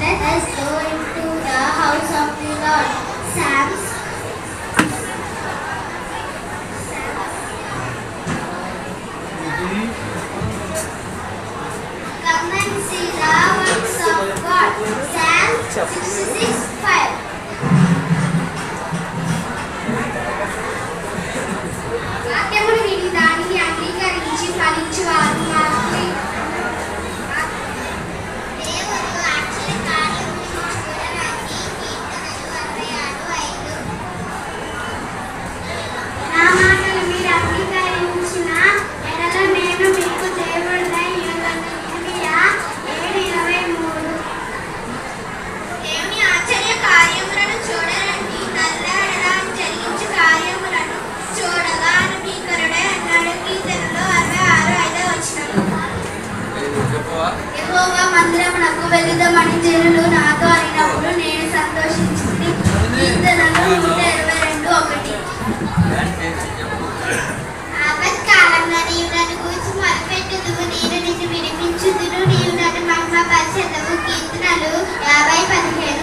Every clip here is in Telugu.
Let us go into the house of the Lord. మందిరమునకు వెళుదామని జనులు అయినప్పుడు నేను సంతోషించింది. కీర్తనలు నూట ఇరవై రెండు ఒకటి. ఆపత్కాలంలో నీవు నన్ను కూర్చి మొదపెట్టుదువు నేను నిన్ను విడిపించుదును. నీవు నన్ను కీర్తనలు యాభై పదిహేను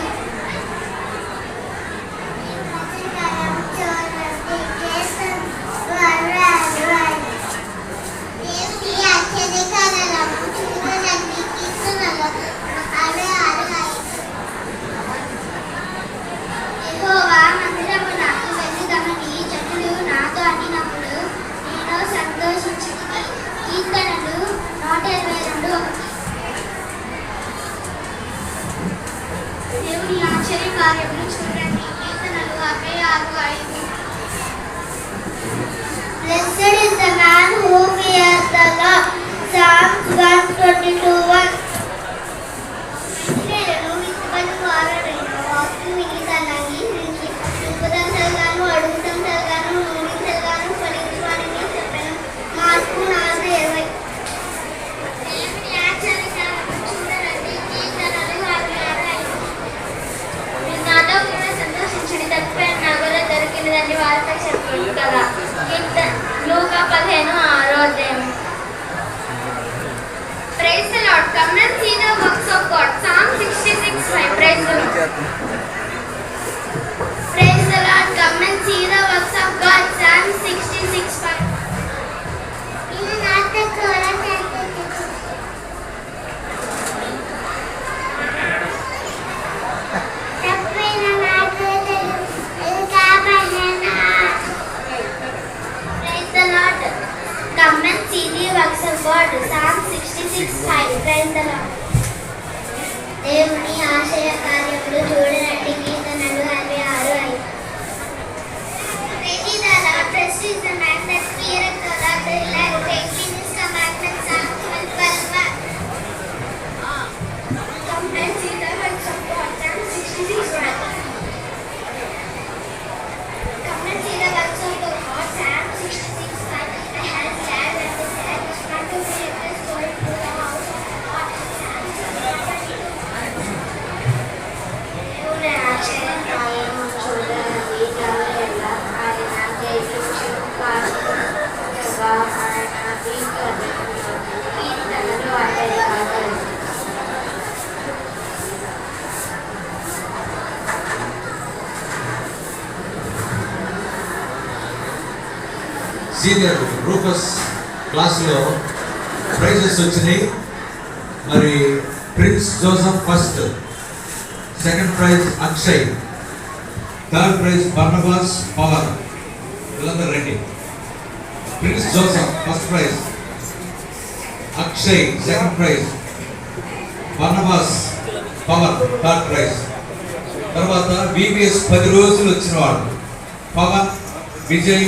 దొరికినదని వార్త చెప్పండి కదా కీర్త లూకా పదిహేను ఆరో అధ్యాయం Praise the Lord. Come and see the works of God. Psalm 66 5. Praise the Lord. Praise the Lord. Come and see the works of God. దేవుని ఆశయ కార్యములు చూడనట్టి సీనియర్ రూపస్ క్లాస్లో ప్రైజెస్ వచ్చినాయి. మరి Prince Joseph first second prize Akshay third prize Barnabas Pawar వీళ్ళందరూ రండి Prince Joseph first prize Akshay second prize Barnabas Pawar third prize తర్వాత బీబీఎస్ పది రోజులు వచ్చిన వాళ్ళు పవన్ విజయ్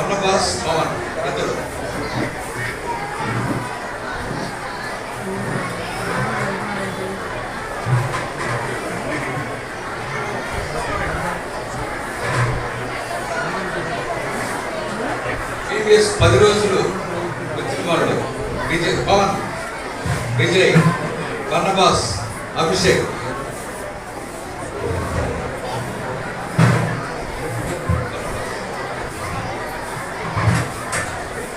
బర్నబాస్ పవన్ ఇద్దరు ప్రీవియస్ పది రోజులు వచ్చిన వాళ్ళు విజయ్ పవన్ విజయ్ బర్నబాస్ అభిషేక్.